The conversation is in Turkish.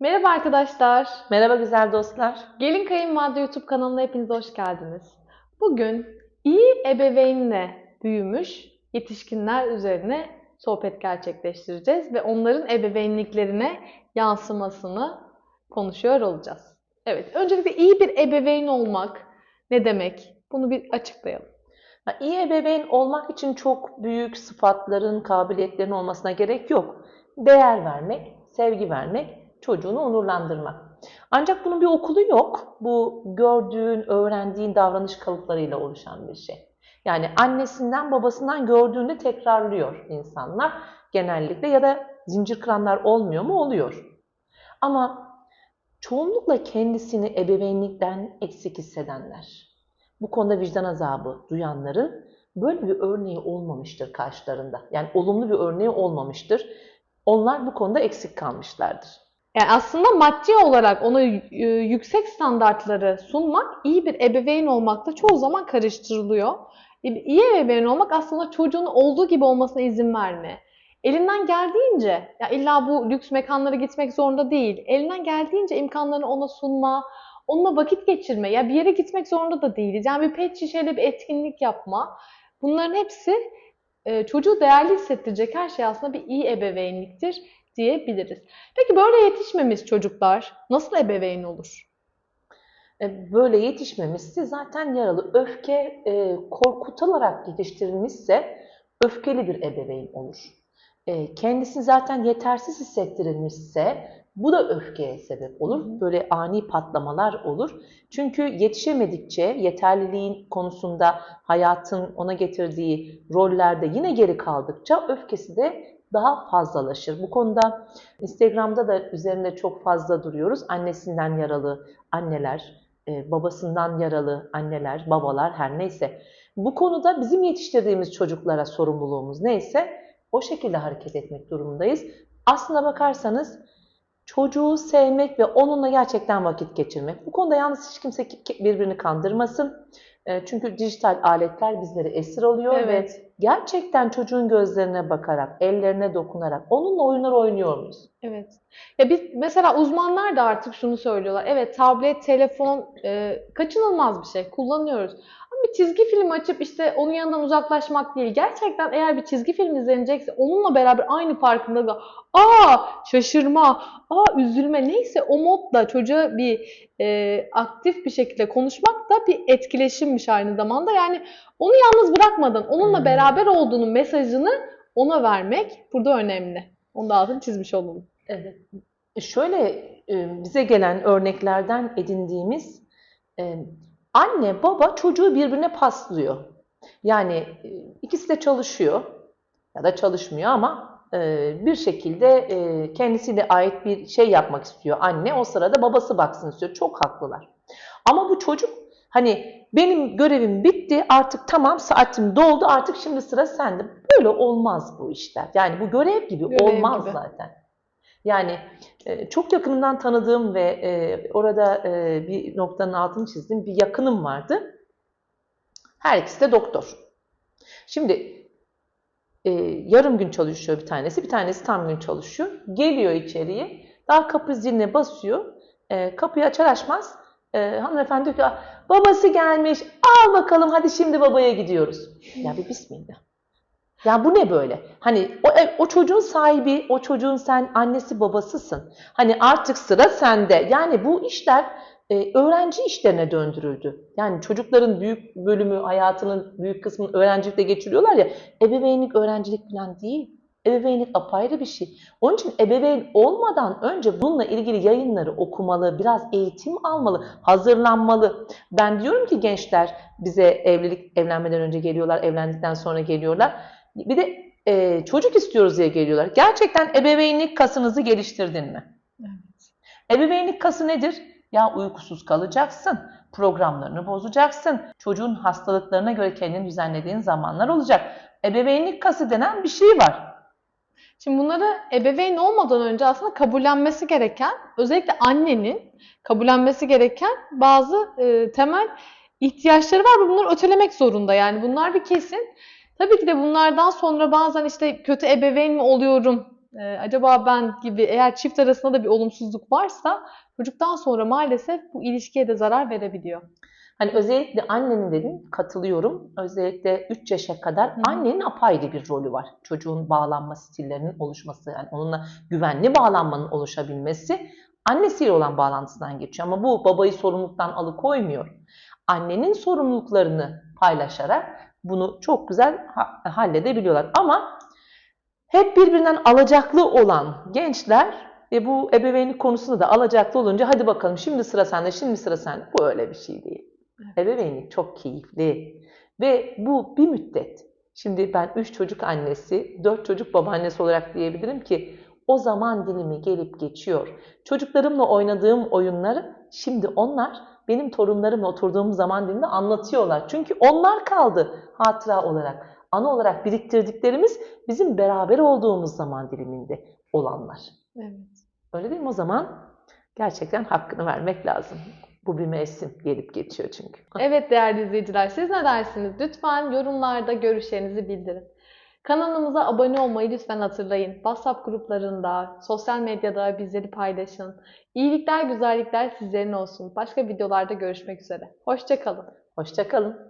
Merhaba arkadaşlar. Merhaba güzel dostlar. Gelin Kayınvalide YouTube kanalına hepiniz hoş geldiniz. Bugün iyi ebeveynle büyümüş yetişkinler üzerine sohbet gerçekleştireceğiz ve onların ebeveynliklerine yansımasını konuşuyor olacağız. Evet, öncelikle iyi bir ebeveyn olmak ne demek? Bunu bir açıklayalım. Ya, İyi ebeveyn olmak için çok büyük sıfatların, kabiliyetlerin olmasına gerek yok. Değer vermek, sevgi vermek, çocuğunu onurlandırmak. Ancak bunun bir okulu yok. Bu gördüğün, öğrendiğin davranış kalıplarıyla oluşan bir şey. Yani annesinden, babasından gördüğünde tekrarlıyor insanlar genellikle ya da zincir kıranlar olmuyor mu? Oluyor. Ama çoğunlukla kendisini ebeveynlikten eksik hissedenler, bu konuda vicdan azabı duyanların böyle bir örneği olmamıştır karşılarında. Yani olumlu bir örneği olmamıştır. Onlar bu konuda eksik kalmışlardır. Yani aslında maddi olarak ona e, yüksek standartları sunmak iyi bir ebeveyn olmakla çoğu zaman karıştırılıyor. E, İyi ebeveyn olmak aslında çocuğun olduğu gibi olmasına izin verme. Elinden geldiğince, ya illa bu lüks mekanlara gitmek zorunda değil. Elinden geldiğince imkanlarını ona sunma, onunla vakit geçirme. Ya bir yere gitmek zorunda da değiliz. Yani bir pet şişeyle bir etkinlik yapma. Bunların hepsi e, çocuğu değerli hissettirecek her şey aslında bir iyi ebeveynliktir diyebiliriz. Peki böyle yetişmemiş çocuklar nasıl ebeveyn olur? E, Böyle yetişmemişse zaten yaralı. Öfke e, korkutularak yetiştirilmişse öfkeli bir ebeveyn olur. E, kendisi zaten yetersiz hissettirilmişse bu da öfkeye sebep olur. Böyle ani patlamalar olur. Çünkü yetişemedikçe yeterliliğin konusunda hayatın ona getirdiği rollerde yine geri kaldıkça öfkesi de daha fazlalaşır. Bu konuda Instagram'da da üzerinde çok fazla duruyoruz. Annesinden yaralı anneler, e, babasından yaralı anneler, babalar her neyse. Bu konuda bizim yetiştirdiğimiz çocuklara sorumluluğumuz neyse o şekilde hareket etmek durumundayız. Aslına bakarsanız çocuğu sevmek ve onunla gerçekten vakit geçirmek. Bu konuda yalnız hiç kimse ki- birbirini kandırmasın. E, Çünkü dijital aletler bizleri esir alıyor ve Evet. gerçekten çocuğun gözlerine bakarak, ellerine dokunarak onunla oyunlar oynuyor muyuz? Evet. Ya biz mesela uzmanlar da artık şunu söylüyorlar. Evet tablet, telefon e, kaçınılmaz bir şey. Kullanıyoruz. Bir çizgi film açıp işte onun yanından uzaklaşmak değil. Gerçekten eğer bir çizgi film izlenecekse onunla beraber aynı farkındalıkla aa şaşırma, aa üzülme neyse o modda çocuğa bir e, aktif bir şekilde konuşmak da bir etkileşimmiş aynı zamanda. Yani onu yalnız bırakmadan onunla Hmm. beraber olduğunun mesajını ona vermek burada önemli. Onu da altını çizmiş olalım. Evet. E, Şöyle e, bize gelen örneklerden edindiğimiz e, anne baba çocuğu birbirine paslıyor. Yani e, ikisi de çalışıyor ya da çalışmıyor ama e, bir şekilde e, kendisiyle ait bir şey yapmak istiyor anne. O sırada babası baksın istiyor. Çok haklılar. Ama bu çocuk hani benim görevim bitti artık tamam saatim doldu artık şimdi sıra sende. Böyle olmaz bu işler. Yani bu görev gibi Görev olmaz gibi. zaten. Yani e, çok yakınından tanıdığım ve e, orada e, bir noktanın altını çizdiğim bir yakınım vardı. Her ikisi de doktor. Şimdi yarım gün çalışıyor bir tanesi, bir tanesi tam gün çalışıyor. Geliyor içeriye, daha kapı ziline basıyor. Kapıyı açar açmaz hanımefendi diyor ki "Ah, babası gelmiş, al bakalım hadi şimdi babaya gidiyoruz. Ya bir bismillah. Ya bu ne böyle? Hani o, o çocuğun sahibi, o çocuğun sen annesi babasısın. Hani artık sıra sende. Yani bu işler e, öğrenci işlerine döndürüldü. Yani çocukların büyük bölümü, hayatının büyük kısmını öğrencilikte geçiriyorlar ya. Ebeveynlik öğrencilik falan değil. Ebeveynlik apayrı bir şey. Onun için ebeveyn olmadan önce bununla ilgili yayınları okumalı, biraz eğitim almalı, hazırlanmalı. Ben diyorum ki gençler bize evlilik evlenmeden önce geliyorlar, evlendikten sonra geliyorlar. Bir de e, çocuk istiyoruz diye geliyorlar. Gerçekten ebeveynlik kasınızı geliştirdin mi? Ebeveynlik kası nedir? Ya uykusuz kalacaksın, programlarını bozacaksın, çocuğun hastalıklarına göre kendini düzenlediğin zamanlar olacak. Ebeveynlik kası denen bir şey var. Şimdi bunları ebeveyn olmadan önce aslında kabullenmesi gereken, özellikle annenin kabullenmesi gereken bazı e, temel ihtiyaçları var ve bunları ötelemek zorunda. Yani bunlar bir kesin. Tabii ki de bunlardan sonra bazen işte kötü ebeveyn mi oluyorum Ee, acaba ben gibi eğer çift arasında da bir olumsuzluk varsa çocuktan sonra maalesef bu ilişkiye de zarar verebiliyor. Hani özellikle annenin dedin, katılıyorum. Özellikle 3 yaşa kadar Hı. annenin apayrı bir rolü var. Çocuğun bağlanma stillerinin oluşması, yani onunla güvenli bağlanmanın oluşabilmesi annesiyle olan bağlantısından geçiyor. Ama bu babayı sorumluluktan alıkoymuyor. Annenin sorumluluklarını paylaşarak bunu çok güzel ha- halledebiliyorlar. Ama hep birbirinden alacaklı olan gençler ve bu ebeveynlik konusunda da alacaklı olunca hadi bakalım şimdi sıra sende, şimdi sıra sende. Bu öyle bir şey değil. Ebeveynlik çok keyifli ve bu bir müddet. Şimdi ben üç çocuk annesi, dört çocuk babaannesi olarak diyebilirim ki o zaman dilimi gelip geçiyor. Çocuklarımla oynadığım oyunları şimdi onlar benim torunlarımla oturduğum zaman dilimde anlatıyorlar. Çünkü onlar kaldı hatıra olarak. Ana olarak biriktirdiklerimiz bizim beraber olduğumuz zaman diliminde olanlar. Evet. Öyle değil mi? O zaman gerçekten hakkını vermek lazım. Bu bir mevsim gelip geçiyor çünkü. Evet değerli izleyiciler, siz ne dersiniz? Lütfen yorumlarda görüşlerinizi bildirin. Kanalımıza abone olmayı lütfen hatırlayın. WhatsApp gruplarında, sosyal medyada bizleri paylaşın. İyilikler, güzellikler sizlerin olsun. Başka videolarda görüşmek üzere. Hoşça kalın. Hoşça kalın.